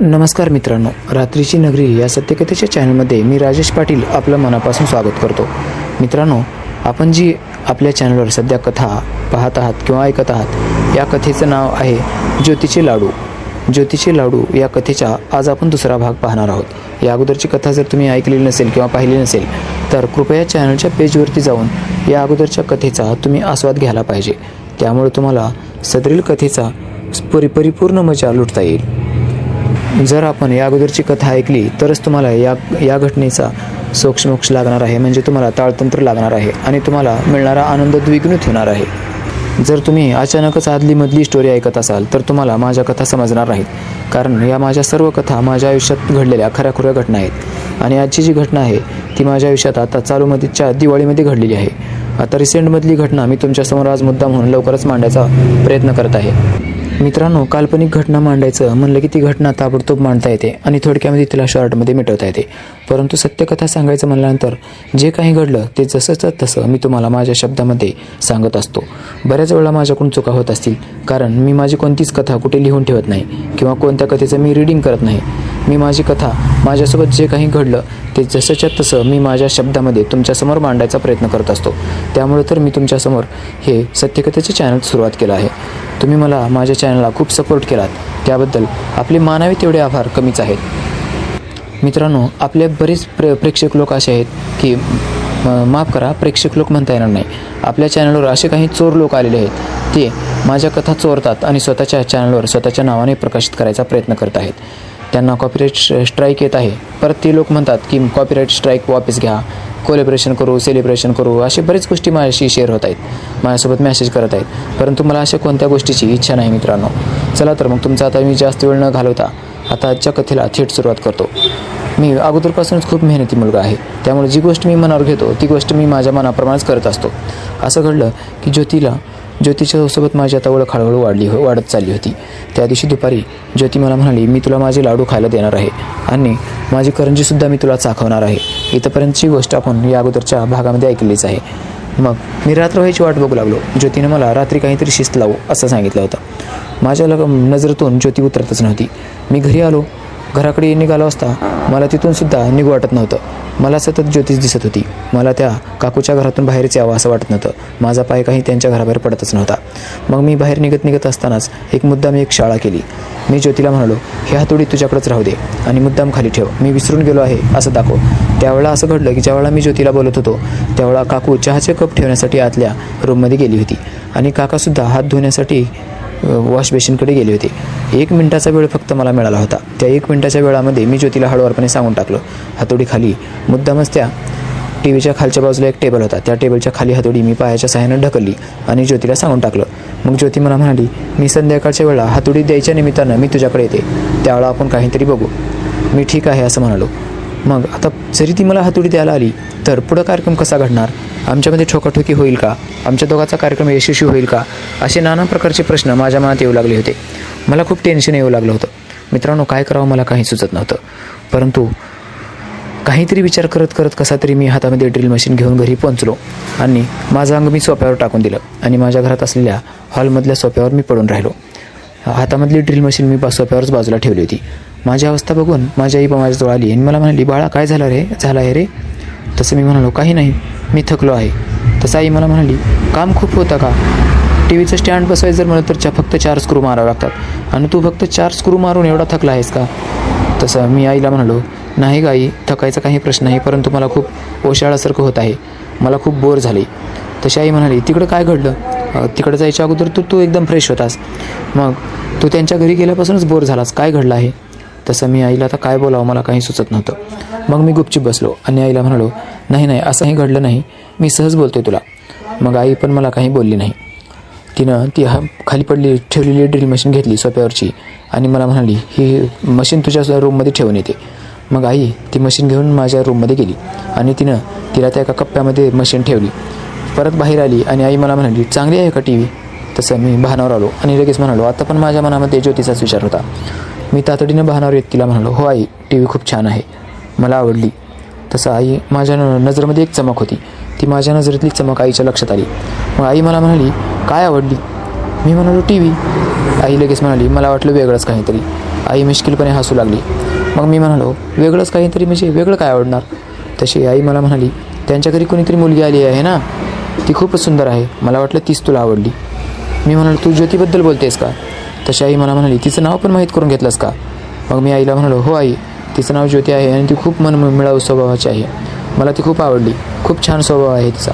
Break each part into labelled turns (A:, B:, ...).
A: नमस्कार मित्रांनो रात्रीची नगरी या सत्यकथेच्या चॅनलमध्ये मी राजेश पाटील आपलं मनापासून स्वागत करतो. मित्रांनो आपण जी आपल्या चॅनलवर सध्या कथा पाहत आहात किंवा ऐकत आहात या कथेचं नाव आहे ज्योतीचे लाडू. ज्योतीचे लाडू या कथेचा आज आपण दुसरा भाग पाहणार आहोत. या अगोदरची कथा जर तुम्ही ऐकलेली नसेल किंवा पाहिली नसेल तर कृपया चॅनलच्या पेजवरती जाऊन या अगोदरच्या कथेचा तुम्ही आस्वाद घ्यायला पाहिजे. त्यामुळे तुम्हाला सदरील कथेचा परि परिपूर्ण मजा लुटता येईल. जर आपण या अगोदरची कथा ऐकली तरच तुम्हाला या या घटनेचा सोक्षमोक्ष लागणार आहे म्हणजे तुम्हाला ताळतंत्र लागणार आहे आणि तुम्हाला मिळणारा आनंद द्विगुणित होणार आहे. जर तुम्ही अचानकच आदलीमधली स्टोरी ऐकत असाल तर तुम्हाला माझ्या कथा समजणार नाहीत. कारण या माझ्या सर्व कथा माझ्या आयुष्यात घडलेल्या खऱ्याखुऱ्या घटना आहेत. आणि आजची जी घटना आहे ती माझ्या आयुष्यात आता चालूमध्येच्या दिवाळीमध्ये घडलेली आहे. आता रिसेंटमधली घटना मी तुमच्यासमोर आज मुद्दा म्हणून लवकरच मांडायचा प्रयत्न करत आहे. मित्रांनो काल्पनिक घटना मांडायचं म्हणलं की ती घटना ताबडतोब मांडता येते आणि थोडक्यामध्ये तिला शॉर्टमध्ये मिटवता येते. परंतु सत्यकथा सांगायचं म्हणल्यानंतर जे काही घडलं ते जसंच तसं मी तुम्हाला माझ्या शब्दामध्ये सांगत असतो. बऱ्याच वेळा माझ्याकडून चुका होत असतील कारण मी माझी कोणतीच कथा कुठे लिहून ठेवत नाही किंवा कोणत्या कथेचं मी रीडिंग करत नाही. मी माझी कथा माझ्यासोबत जे काही घडलं ते जसंच्या तसं मी माझ्या शब्दामध्ये तुमच्यासमोर मांडायचा प्रयत्न करत असतो. त्यामुळे तर मी तुमच्यासमोर हे सत्यकथेचे चॅनल सुरुवात केलं आहे. तुम्ही मला माझ्या चॅनलला खूप सपोर्ट केलात. त्याबद्दल आपले मानावे तेवढे आभार. कमीच आहेत. मित्रांनो आपले बरेच प्रे प्रेक्षक लोक असे आहेत की माफ करा प्रेक्षक लोक म्हणता येणार नाही. आपल्या चॅनलवर असे काही चोर लोक आलेले आहेत. ते माझ्या कथा चोरतात आणि स्वतःच्या चॅनलवर स्वतःच्या नावाने प्रकाशित करायचा प्रयत्न करत आहेत. त्यांना कॉपीराईट स्ट्राईक येत आहे. परत ते लोक म्हणतात की कॉपीराईट स्ट्राईक वापस घ्या. कोलिब्रेशन करू सेलिब्रेशन करू असे बरेच गोष्टी माझ्याशी शेअर होत आहेत. माझ्यासोबत मेसेज करत आहेत. परंतु मला अशा कोणत्या गोष्टीची इच्छा नाही मित्रांनो. चला तर मग तुमचा आता मी जास्त वेळ न घालवता आता आजच्या कथेला थेट सुरुवात करतो. मी अगोदरपासूनच खूप मेहनती मुलगा आहे. त्यामुळे जी गोष्ट मी मनावर घेतो ती गोष्ट मी माझ्या मनाप्रमाणेच करत असतो. असं घडलं की ज्योतीला ज्योतीच्या सोबत माझी आता ओळख हळूहळू वाढली हो वाढत चालली होती. त्या दिवशी दुपारी ज्योती मला म्हणाली मी तुला माझे लाडू खायला देणार आहे आणि माझी करंजीसुद्धा मी तुला चाखवणार आहे. इथंपर्यंतची गोष्ट आपण या अगोदरच्या भागामध्ये ऐकलीच आहे. मग मी रात्र व्हायची वाट बघू लागलो. ज्योतीने मला रात्री काहीतरी शिस्त लावू असं सांगितलं होतं. माझ्या लग नजरेतून ज्योती उतरतच नव्हती. मी घरी आलो. घराकडे निघालो असता मला तिथून सुद्धा निघू वाटत नव्हतं. मला सतत ज्योतिष दिसत होती. मला त्या काकूच्या घरातून बाहेरच यावं असं वाटत नव्हतं. माझा पाय काही त्यांच्या घराबाहेर पडतच नव्हता. मग मी बाहेर निघत निघत असतानाच एक मुद्दाम एक शाळा केली. मी ज्योतीला म्हणालो हे हातोडी तुझ्याकडेच राहू दे आणि मुद्दाम खाली ठेव. मी विसरून गेलो आहे असं दाखव. त्यावेळेला असं घडलं की ज्यावेळेला मी ज्योतीला बोलत होतो त्यावेळेला काकू चहाचे कप ठेवण्यासाठी आतल्या रूममध्ये गेली होती आणि काकासुद्धा हात धुण्यासाठी वॉश बेसिनकडे गेले होते. एक मिनिटाचा वेळ फक्त मला मिळाला होता. त्या एक मिनिटाच्या वेळामध्ये मी ज्योतीला हळूवारपणे सांगून टाकलं हातोडी खाली. मुद्दामच त्या टी व्हीच्या खालच्या बाजूला एक टेबल होता. त्या टेबलच्या खाली हातोडी मी पायाच्या सहाय्यानं ढकलली आणि ज्योतीला सांगून टाकलं. मग ज्योती मला म्हणाली मी संध्याकाळच्या वेळा हातोडी द्यायच्या निमित्तानं मी तुझ्याकडे येते. त्यावेळा आपण काहीतरी बघू. मी ठीक आहे असं म्हणालो. मग आता जरी ती मला हातोडी द्यायला आली तर पुढं कार्यक्रम कसा घडणार? आमच्यामध्ये ठोकाठोकी होईल का? आमच्या दोघांचा कार्यक्रम यशस्वी होईल का? असे नाना प्रकारचे प्रश्न माझ्या मनात येऊ लागले होते. मला खूप टेन्शन येऊ लागलं होतं. मित्रांनो काय करावं मला काही सुचत नव्हतं. परंतु काहीतरी विचार करत करत कसा तरी मी हातामध्ये ड्रिल मशीन घेऊन घरी पोहोचलो आणि माझं अंग मी सोप्यावर टाकून दिलं आणि माझ्या घरात असलेल्या हॉलमधल्या सोप्यावर मी पडून राहिलो. हातामधली ड्रिल मशीन मी बा सोप्यावरच बाजूला ठेवली होती. माझी अवस्था बघून माझी आई माझ्याजवळ आली आणि मला म्हणाली बाळा काय झालं रे? झालं आहे रे? तसं मी म्हणालो काही नाही. मी थकलो आहे. तसं आई मला म्हणाली काम खूप होतं का? टी व्हीचं स्टँड बसवायचं जर म्हणलं तर फक्त चार स्क्रू मारावे लागतात. आणि तू फक्त चार स्क्रू मारून एवढा थकला आहेस का? तसं मी आईला म्हणालो नाही गाई थकायचा काही प्रश्न नाही परंतु मला खूप ओशाळासारखं होत आहे. मला खूप बोर झाले. तशी आई म्हणाली तिकडं काय घडलं? तिकडं जायच्या अगोदर तू तू एकदम फ्रेश होतास. मग तू त्यांच्या घरी गेल्यापासूनच बोर झालास. काय घडलं आहे? तसं मी आईला आता काय बोलावं मला काही सुचत नव्हतं. मग मी गुपचूप बसलो आणि आईला म्हणालो नाही नाही असंही घडलं नाही. मी सहज बोलतोय तुला. मग आई पण मला काही बोलली नाही. तिनं ती हा खाली पडली ठेवलेली ड्रिल मशीन घेतली सोप्यावरची आणि मला म्हणाली ही मशीन तुझ्या रूममध्ये ठेवून येते. मग आई ती मशीन घेऊन माझ्या रूममध्ये गेली आणि तिनं तिला त्या एका कप्प्यामध्ये मशीन ठेवली. परत बाहेर आली आणि आई मला म्हणाली चांगली आहे का टी व्ही तसं मी भानावर आलो आणि लगेच म्हणालो आता पण माझ्या मनामध्ये ज्योतीचाच विचार होता. मी तातडीनं भानावर येत तिला म्हणालो हो आई टी व्ही खूप छान आहे. मला आवडली. तसं आई माझ्या न- नजरेमध्ये एक चमक होती. ती माझ्या नजरेतली चमक आईच्या लक्षात आली. मग आई मला म्हणाली काय आवडली? मी म्हणालो टी व्ही आई लगेच म्हणाली मला वाटलं वेगळंच काहीतरी. आई मिश्किलपणे हसू लागली. मग मी म्हणालो वेगळंच काहीतरी म्हणजे वेगळं काय आवडणार? तशी आई मला म्हणाली त्यांच्या घरी कोणीतरी मुलगी आली आहे ना ती खूपच सुंदर आहे मला वाटलं तीच तुला आवडली. मी म्हणालो तू ज्योतीबद्दल बोलतेस का? तशी आई मला म्हणाली तिचं नाव पण माहीत करून घेतलंस का? मग मी आईला म्हणालो हो आई तिचं नाव ज्योती आहे आणि ती खूप मन मिळावू स्वभावाची आहे. मला ती खूप आवडली खूप छान स्वभाव आहे तिचा.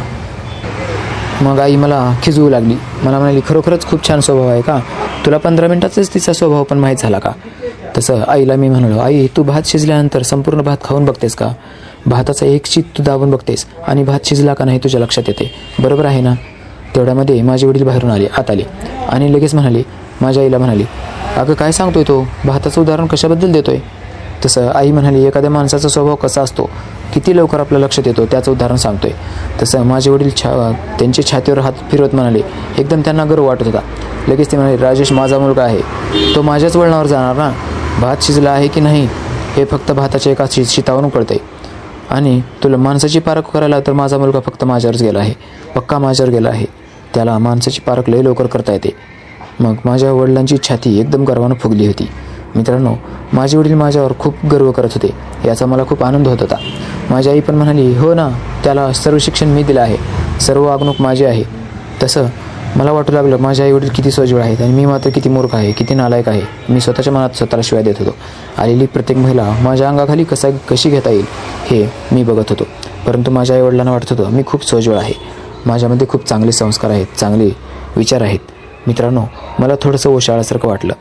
A: मग आई मला खिजवू लागली. मला म्हणाली खरोखरच खूप छान स्वभाव आहे का? तुला पंधरा मिनटाचाच तिचा स्वभाव पण माहीत झाला का? तसं आईला मी म्हणालो आई तू भात शिजल्यानंतर संपूर्ण भात खाऊन बघतेस का? भाताचा एक शीत तू दाबून बघतेस आणि भात शिजला का नाही तुझ्या लक्षात येते. बरोबर आहे ना? तेवढ्यामध्ये माझे वडील बाहेरून आले आत आले आणि लगेच म्हणाले माझ्या आईला म्हणाली अगं काय सांगतोय तो? भाताचं उदाहरण कशाबद्दल देतोय? तसं आई म्हणाली एखाद्या माणसाचा स्वभाव कसा असतो? किती लवकर आपल्या लक्षात येतो? त्याचं उदाहरण सांगतोय. तसं माझे वडील छा त्यांच्या छातीवर हात फिरवत म्हणाले एकदम त्यांना गर्व वाटत होता. लगेच ते म्हणाले राजेश माझा मुलगा आहे. तो माझ्याच वळणावर जाणार ना? भात शिजला आहे की नाही हे फक्त भाताच्या एका शि शितावरून कळते आणि तुला माणसाची पारख करायला तर माझा मुलगा फक्त माझ्यावरच गेला आहे पक्का माझ्यावर गेला आहे. त्याला माणसाची पारख लई लवकर करता येते. मग माझ्या वडिलांची छाती एकदम गर्वानं फुगली होती. मित्रांनो माझे वडील माझ्यावर खूप गर्व करत होते याचा मला खूप आनंद होत होता. माझी आई पण म्हणाली हो ना त्याला सर्व शिक्षण मी दिलं आहे सर्व वागणूक माझी आहे. तसं मला वाटू लागलं माझे आई वडील किती सजीव आहेत आणि मी मात्र किती मूर्ख आहे किती नालायक आहे. मी स्वतःच्या मनात स्वतःला शिवाय देत होतो. आलेली प्रत्येक महिला माझ्या अंगाखाली कसा कशी घेता येईल हे मी बघत होतो. परंतु माझ्या आईवडिलांना वाटत होतं मी खूप सजीव आहे. माझ्यामध्ये खूप चांगले संस्कार आहेत चांगले विचार आहेत. मित्रांनो मला थोडंसं ओशाळासारखं वाटलं.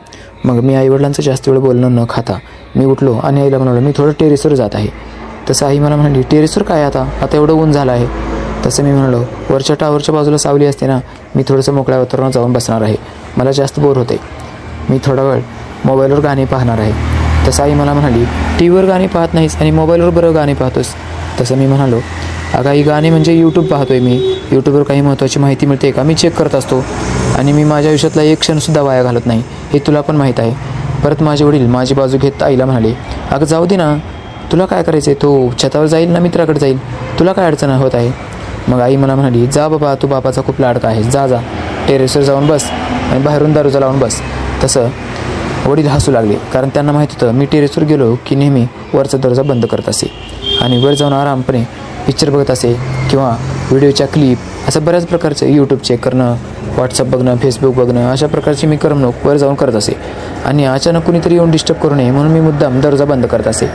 A: मग मी आईवडिलांचं जास्त वेळ बोलणं न खाता मी उठलो आणि आईला म्हणालो मी थोडं टेरेसवर जात आहे. तसं आई मला म्हणाली टेरेसवर काय आता? आता एवढं ऊन झालं आहे. तसं मी म्हणालो वरच्या टावरच्या बाजूला सावली असते ना मी थोडंसं मोकळ्या वातावरणात जाऊन बसणार आहे. मला जास्त बोर होते मी थोडा वेळ मोबाईलवर गाणी पाहणार आहे. तसं आई मला म्हणाली टी व्हीवर गाणी पाहत नाहीस आणि मोबाईलवर बरं गाणी पाहतोस. तसं मी म्हणालो अगं ही गाणी म्हणजे यूट्यूब पाहतोय मी. यूट्यूबवर काही महत्त्वाची माहिती मिळते का? मी चेक करत असतो. आणि मी माझ्या आयुष्यातला एक क्षणसुद्धा वाया घालत नाही. हे तुला पण माहीत आहे. परत माझे वडील माझी बाजू घेत आईला म्हणाले अगं जाऊ दे ना. तुला काय करायचं आहे तो छतावर जाईल ना मित्राकडे जाईल? तुला काय अडचण होत आहे? मग आई मला म्हणाली जा बाबा तू बापाचा खूप लाडका आहे जा जा. टेरेसवर जाऊन बस आणि बाहेरून दारूचा लावून बस. तसं वडील हसू लागले कारण त्यांना माहीत होतं मी टेरेसवर गेलो की नेहमी वरचा दर्जा बंद करत असे. आणि वर जाऊन आरामपणे पिक्चर बघत असे किंवा व्हिडिओच्या क्लिप असं बऱ्याच प्रकारचं यूट्यूब चेक करणं व्हॉट्सअप बघणं फेसबुक बघणं अशा प्रकारची मी करमणूक वर जाऊन करत असे. आणि अचानक कुणीतरी येऊन डिस्टर्ब करू नये म्हणून मी मुद्दाम दर्जा बंद करत असे.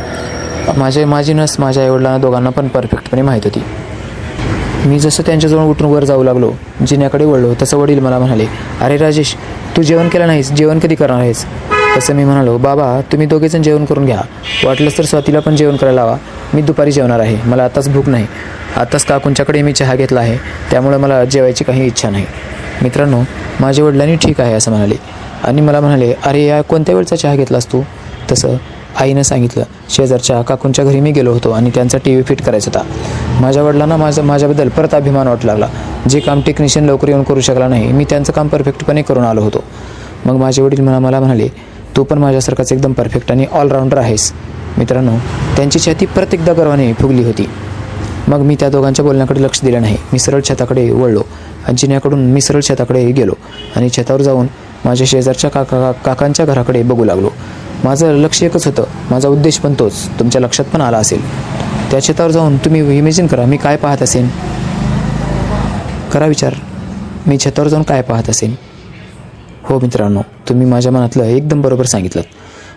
A: माझे माझी नस माझ्या आईवडिलांना दोघांना पण परफेक्टपणे माहीत होती. मी जसं त्यांच्याजवळ उठून वर जाऊ लागलो जिन्याकडे वळलो तसं वडील मला म्हणाले अरे राजेश तू जेवण केलं नाहीस जेवण कधी करणार आहेस? तसं मी म्हणालो बाबा तुम्ही दोघेजण जेवण करून घ्या. वाटलंच तर स्वातीला पण जेवण करायला हवा मी दुपारी जेवणार आहे. मला आताच भूक नाही. आताच काकूंच्याकडे मी चहा घेतला आहे. त्यामुळे मला जेवायची काही इच्छा नाही. मित्रांनो माझ्या वडिलांनी ठीक आहे असं म्हणाले. आणि मला म्हणाले अरे या कोणत्या वेळचा चहा घेतलास तू? तसं आईनं सांगितलं शेजारच्या काकूंच्या घरी मी गेलो होतो आणि त्यांचा टी व्ही फिट करायचा होता. माझ्या वडिलांना माझं माझ्याबद्दल परत अभिमान वाटू लागला. जे काम टेक्निशियन लवकर येऊन करू शकला नाही मी त्यांचं काम परफेक्टपणे करून आलो होतो. मग माझे वडील मला मला म्हणाले तू पण माझ्यासारखाच एकदम परफेक्ट आणि ऑलराऊंडर आहेस. मित्रांनो त्यांची छाती प्रत्येकदा गर्वाने फुगली होती. मग मी त्या दोघांच्या बोलण्याकडे लक्ष दिलं नाही. मी सरळ छताकडे वळलो आणि जिन्याकडून मी सरळ छताकडे गेलो आणि छतावर जाऊन माझ्या शेजारच्या काका का- काकांच्या घराकडे बघू लागलो. माझं लक्ष एकच होतं. माझा उद्देश पण तोच. तुमच्या लक्षात पण आला असेल. त्या छतावर जाऊन तुम्ही इमेजिन करा मी काय पाहत असेन? करा विचार. मी छतावर जाऊन काय पाहत असेन? हो मित्रांनो तुम्ही माझ्या मनातलं एकदम बरोबर सांगितलं.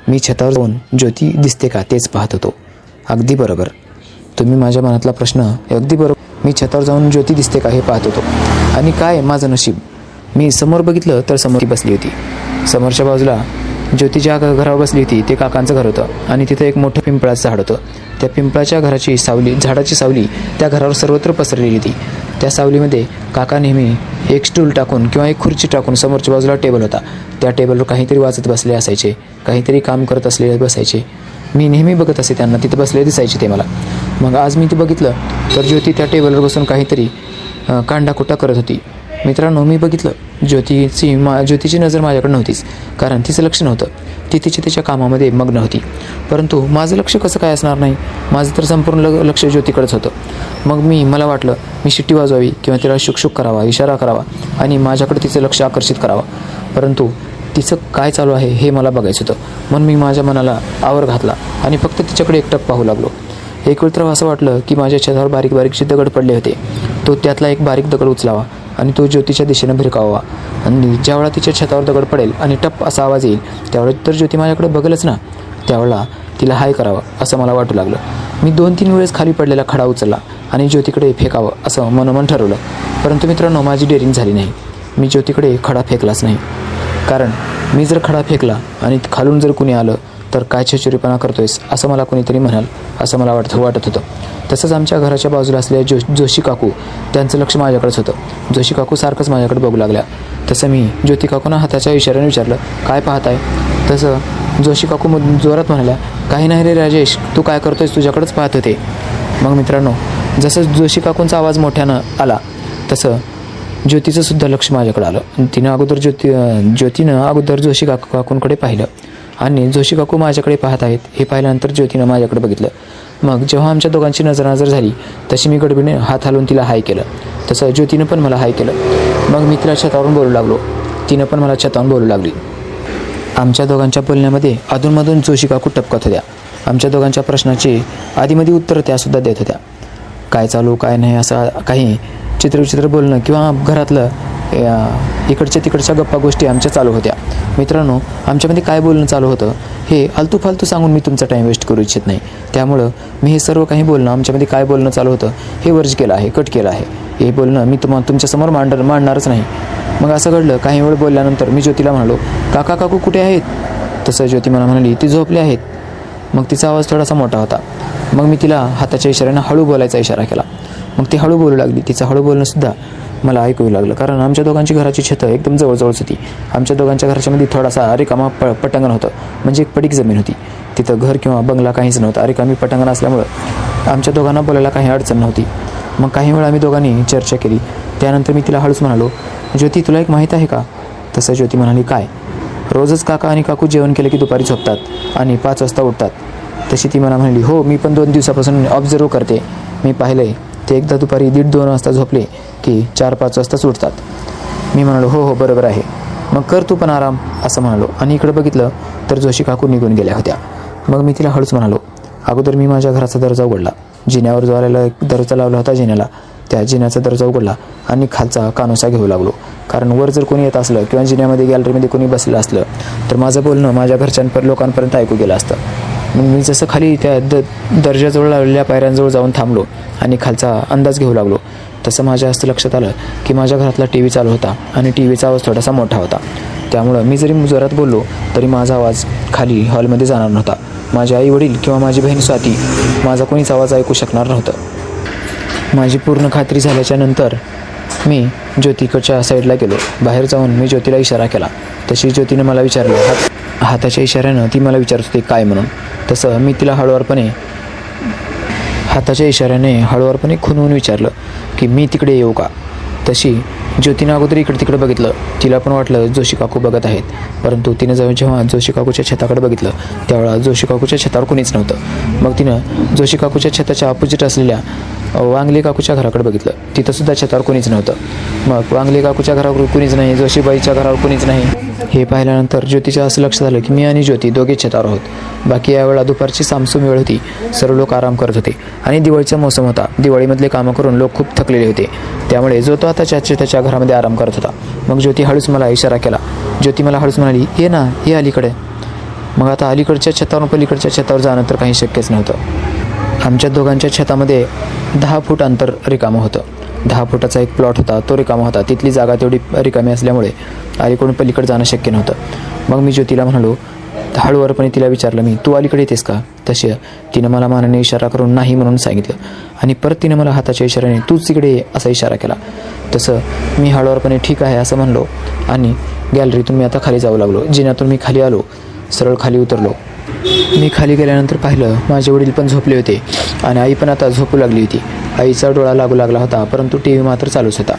A: मी छतावर जाऊन ज्योती दिसते का तेच पाहत होतो. अगदी बरोबर. तुम्ही माझ्या मनातला प्रश्न अगदी बरोबर मी छतावर जाऊन ज्योती दिसते का हे पाहत होतो. आणि काय माझं नशीब? मी समोर बघितलं तर समोर ती बसली होती. समोरच्या बाजूला ज्योती ज्या घरावर बसली होती ते काकांचं घर होतं. आणि तिथं एक मोठं पिंपळाचं झाड होतं. त्या पिंपळाच्या घराची सावली झाडाची सावली त्या घरावर सर्वत्र पसरलेली होती. त्या सावलीमध्ये काका नेहमी एक स्टूल टाकून किंवा एक खुर्ची टाकून समोरच्या बाजूला टेबल होता. त्या टेबलवर काहीतरी वाचत बसले असायचे काहीतरी काम करत असलेले बसायचे. मी नेहमी बघत असे त्यांना तिथे बसले दिसायचे ते मला. मग आज मी ते बघितलं तर ज्योती त्या टेबलवर बसून काहीतरी अं, कांडाकुटा करत होती. मित्रांनो मी बघितलं. ज्योतीची मा ज्योतीची नजर माझ्याकडे नव्हतीच. कारण तिचं लक्ष नव्हतं. ती तिच्या तिच्या कामामध्ये मग्न होती. परंतु माझं लक्ष कसं काय असणार नाही? माझं तर संपूर्ण ल लक्ष ज्योतीकडेच होतं. मग मी मला वाटलं मी शिट्टी वाजवावी किंवा तिला शुकशुक करावा इशारा करावा आणि माझ्याकडे तिचं लक्ष आकर्षित करावं. परंतु तिचं काय चालू आहे हे मला बघायचं होतं. म्हणून मी माझ्या मनाला आवर घातला आणि फक्त तिच्याकडे एकटक पाहू लागलो. एक वेळ तर असं वाटलं की माझ्या छतावर बारीक बारीकचे दगड पडले होते तो त्यातला एक बारीक दगड उचलावा. आणि तो ज्योतीच्या दिशेनं भिरकावा. आणि ज्यावेळा तिच्या छतावर दगड पडेल आणि टप असा आवाज येईल त्यावेळेस तर ज्योती माझ्याकडे बघेलच ना. त्यावेळेला तिला हाय करावं असं मला वाटू लागलं. मी दोन तीन वेळेस खाली पडलेला खडा उचलला आणि ज्योतीकडे फेकावं असं मनोमन ठरवलं. परंतु मित्रांनो माझी डेअरिंग झाली नाही. मी ज्योतीकडे खडा फेकलाच नाही. कारण मी जर खडा फेकला आणि खालून जर कुणी आलं तर काय छेचुरीपणा करतोयस? असं मला कोणीतरी म्हणाल असं मला वाटत वाटत होतं. तसंच आमच्या घराच्या बाजूला असलेल्या जो जोशी काकू त्यांचं लक्ष माझ्याकडेच होतं. जोशी काकू सारखंच माझ्याकडे बघू लागल्या. तसं मी ज्योती काकूंना हाताच्या इशाऱ्याने विचारलं काय पाहताय? तसं जोशी काकू जोरात म्हणाल्या काही नाही रे राजेश तू काय करतोयस तुझ्याकडेच पाहत होते. मग मित्रांनो जसं जोशी काकूंचा आवाज मोठ्यानं आला तसं ज्योतीचं सुद्धा लक्ष माझ्याकडे आलं. तिनं अगोदर ज्योती ज्योतीनं अगोदर जोशी काकू काकूंकडे पाहिलं. आणि जोशी काकू माझ्याकडे पाहत आहेत. हे पाहिल्यानंतर ज्योतीनं माझ्याकडे बघितलं. मग जेव्हा आमच्या दोघांची नजर झाली तशी मी गडबडीने हात हलवून तिला हाय केलं. तसं ज्योतीनं पण मला हाय केलं. मग मी तिला छतावरून बोलू लागलो. तिनं पण मला छतावरून बोलू लागली. आमच्या दोघांच्या बोलण्यामध्ये अधूनमधून जोशी काकू टपकत होत्या. आमच्या दोघांच्या प्रश्नाची आधीमध्ये उत्तरं त्यासुद्धा देत होत्या. काय चालू काय नाही असं काही चित्रविचित्र बोलणं किंवा घरातलं इकडच्या तिकडच्या गप्पा गोष्टी आमच्या चालू होत्या. मित्रांनो आमच्यामध्ये काय बोलणं चालू होतं हे आलतू फालतू सांगून मी तुमचा टाईम वेस्ट करू इच्छित नाही. त्यामुळं मी हे सर्व काही बोलणं आमच्यामध्ये काय बोलणं चालू होतं हे वर्ज केलं आहे कट केलं आहे. हे बोलणं मी तुम्हा तुमच्यासमोर मांडर मांडणारच नाही. मग असं घडलं काही वेळ बोलल्यानंतर मी ज्योतीला म्हणालो काका काकू कुठे आहेत? तसं ज्योती मला म्हणाली ती झोपली आहेत. मग तिचा आवाज थोडासा मोठा होता. मग मी तिला हाताच्या इशाऱ्यानं हळू बोलायचा इशारा केला. मग ती हळू बोलू लागली. तिचं हळू बोलणंसुद्धा मला ऐकू लागलं. कारण आमच्या दोघांची घराची छतं एकदम जवळजवळच होती. आमच्या दोघांच्या घराच्यामध्ये थोडासा अरेकामा प पटांगण होतं. म्हणजे एक पडीक जमीन होती. तिथं घर किंवा बंगला काहीच नव्हता. अरेकामी पटांगण असल्यामुळं आमच्या दोघांना बोलायला काही अडचण नव्हती. मग काही वेळा आम्ही दोघांनी चर्चा केली. त्यानंतर मी तिला हळूच म्हणालो ज्योती तुला एक माहीत आहे का? तसं ज्योती म्हणाली काय? रोजच काका आणि काकू जेवण केलं की दुपारी झोपतात आणि पाच वाजता उठतात. तशी ती मला म्हणाली हो मी पण दोन दिवसापासून ऑब्झर्व करते. मी पाहिलं आहे ते एकदा दुपारी दीड दोन वाजता झोपले की चार पाच वाजताच उठतात मी म्हणालो हो हो बरोबर आहे. मग कर तू पण आराम असं म्हणालो. आणि इकडं बघितलं तर जोशी काकू निघून गेल्या होत्या. मग मी तिला हळूच म्हणालो अगोदर मी माझ्या घराचा दर्जा उघडला. जिन्यावर जो आलेला एक दर्जा लावला होता जिन्याला. त्या जिन्याचा दर्जा उघडला आणि खालचा कानोसा घेऊ लागलो. कारण वर जर कोणी येत असलं किंवा जिन्यामध्ये गॅलरीमध्ये कोणी बसलं असलं तर माझं बोलणं माझ्या घरच्यांपर लोकांपर्यंत ऐकू गेलं असतं. मग मी जसं खाली त्या द दर्जाजवळ लावलेल्या पायऱ्यांजवळ जाऊन थांबलो आणि खालचा अंदाज घेऊ लागलो. तसं माझ्या हस्त लक्षात आलं की माझ्या घरातला टी व्ही चालू होता आणि टी व्हीचा आवाज थोडासा मोठा होता. त्यामुळं मी जरी जोरात बोललो तरी माझा आवाज खाली हॉलमध्ये जाणार नव्हता. माझे आई वडील किंवा माझी बहीण स्वाती माझा कोणीच आवाज ऐकू शकणार नव्हतं. माझी पूर्ण खात्री झाल्याच्यानंतर मी ज्योतीकडच्या साईडला गेलो. बाहेर जाऊन मी ज्योतीला इशारा केला. तशी ज्योतीनं मला विचारलं हात हाताच्या इशाऱ्यानं ती मला विचारत होती काय म्हणून? तसं मी तिला हळुवारपणे हाताच्या इशाऱ्याने हळुवारपणे खुनवून विचारलं की मी तिकडे येऊ का? तशी ज्योतीनं अगोदर इकडे तिकडे बघितलं. तिला पण वाटलं जोशी काकू बघत आहेत. परंतु तिनं जेव्हा जेव्हा जोशी काकूच्या छताकडे बघितलं त्यावेळा जोशी काकूच्या छतावर कुणीच नव्हतं. मग तिनं जोशी काकूच्या छताच्या अपोजिट असलेल्या वांगली काकूच्या घराकडे बघितलं. तिथं सुद्धा छतावर कुणीच नव्हतं. मग वांगली काकूच्या घरावर कुणीच नाही जोशीबाईच्या घरावर कुणीच नाही. हे पाहिल्यानंतर ज्योतीच्या असं लक्ष झालं की मी आणि ज्योती दोघे छतावर आहोत. बाकी यावेळा दुपारची सामसूम वेळ होती. सर्व लोक आराम करत होते. आणि दिवाळीचा मोसम होता. दिवाळीमधले कामं करून लोक खूप थकलेले होते. त्यामुळे जो तो आता त्याच्या त्याच्या घरामध्ये आराम करत होता. मग ज्योती हळूच मला इशारा केला. ज्योती मला हळूच म्हणाली ये ना ये अलीकडे. मग आता अलीकडच्या छतावरून पलीकडच्या छतावर जाणं तर काही शक्यच नव्हतं. आमच्या दोघांच्या छतामध्ये दहा फूट अंतर रिकामं होतं. दहा फुटाचा एक प्लॉट होता तो रिकामा होता. तिथली जागा तेवढी रिकामी असल्यामुळे अलीकडून पलीकडे जाणं शक्य नव्हतं. मग मी ज्योतीला म्हणालो हळूवारपणे तिला विचारलं मी तू अलीकडे येतेस का? तशी तिनं मला मानाने इशारा करून नाही म्हणून सांगितलं. आणि परत तिनं मला हाताच्या इशाऱ्याने तूच तिकडे ये असा इशारा केला. तसं मी हळूवारपणे ठीक आहे असं म्हणलो. आणि गॅलरीतून मी आता खाली जाऊ लागलो. जिन्यातून मी खाली आलो सरळ खाली उतरलो. मी खाली गेल्यानंतर पाहिलं माझे वडील पण झोपले होते आणि आई पण आता झोपू लागली होती. आईचा डोळा लागू लागला होता परंतु टी व्ही मात्र चालूच होता.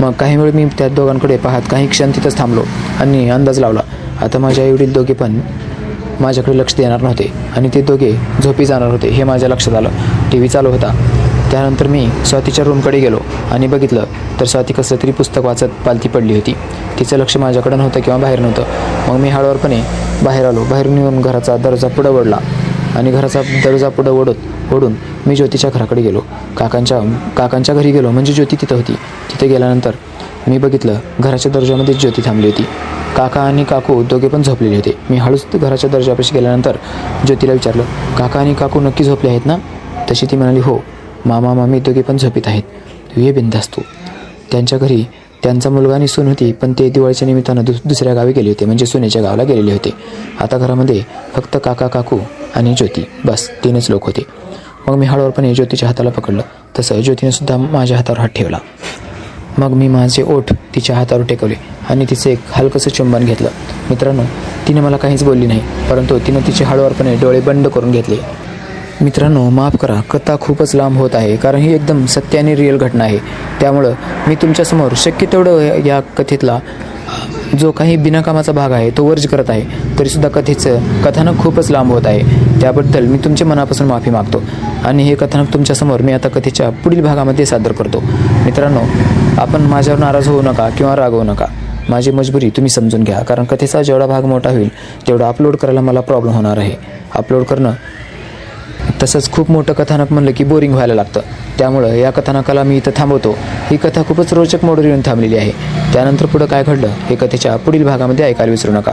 A: मग काही वेळ मी त्या दोघांकडे पाहत काही क्षण तिथंच थांबलो आणि अंदाज लावला. आता माझे आई वडील दोघे पण माझ्याकडे लक्ष देणार नव्हते आणि ते दोघे झोपी जाणार होते हे माझ्या लक्षात आलं. टी व्ही चालू होता. त्यानंतर मी स्वातीच्या रूमकडे गेलो आणि बघितलं तर स्वाती कसलं तरी पुस्तक वाचत पालती पडली होती. तिचं लक्ष माझ्याकडे नव्हतं किंवा बाहेर नव्हतं. मग मी हळूवारपणे बाहेर आलो. बाहेरून येऊन घराचा दर्जा पुढं ओढला आणि घराचा दर्जा पुढं ओढत ओढून मी ज्योतीच्या घराकडे गेलो. काकांच्या काकांच्या घरी गेलो म्हणजे ज्योती तिथं होती. तिथे गेल्यानंतर मी बघितलं घराच्या दर्जामध्ये ज्योती थांबली होती. काका आणि काकू दोघे पण झोपलेले होते. मी हळूच घराच्या दर्जापाशी गेल्यानंतर ज्योतीला विचारलं काका आणि काकू नक्की झोपले आहेत ना? तशी ती म्हणाली हो. मामा मामी दोघे पण झोपीत आहेत. ये बिंदास तू. त्यांच्या घरी त्यांचा मुलगा आणि सून होती पण ते दिवाळीच्या निमित्तानं दुस दुसऱ्या गावी गेले होते. म्हणजे सुनेच्या गावाला गेलेले होते. आता घरामध्ये फक्त काका काकू आणि ज्योती. बस तीनच लोक होते. मग मी हळूवारपणे ज्योतीच्या हाताला पकडलं. तसं ज्योतीने सुद्धा माझ्या हातावर हात ठेवला. मग मी माझे ओठ तिच्या हातावर टेकवले आणि तिचं एक हलकंसं चुंबन घेतलं. मित्रांनो तिने मला काहीच बोलली नाही परंतु तिनं तिचे हळूवारपणे डोळे बंद करून घेतले. मित्रांनो माफ करा. कथा खूपच लांब होत आहे कारण ही एकदम सत्य आणि रिअल घटना आहे. त्यामुळं मी तुमच्यासमोर शक्य तेवढं या कथेतला जो काही बिनाकामाचा भाग आहे तो वर्ज करत आहे. तरीसुद्धा कथेचं कथानक खूपच लांब होत आहे. त्याबद्दल मी तुमच्या मनापासून माफी मागतो. आणि हे कथानक तुमच्यासमोर मी आता कथेच्या पुढील भागामध्ये सादर करतो. मित्रांनो आपण माझ्यावर नाराज होऊ नका किंवा रागवू नका. माझी मजबुरी तुम्ही समजून घ्या कारण कथेचा जेवढा भाग मोठा होईल तेवढा अपलोड करायला मला प्रॉब्लेम होणार आहे. अपलोड करणं तसंच खूप मोठं कथानक म्हणलं की बोरिंग व्हायला लागतं. त्यामुळं या कथानकाला मी इथं थांबवतो. ही कथा खूपच रोचक मोडवर येऊन थांबलेली आहे. त्यानंतर पुढं काय घडलं हे कथेच्या पुढील भागामध्ये ऐकायला विसरू नका.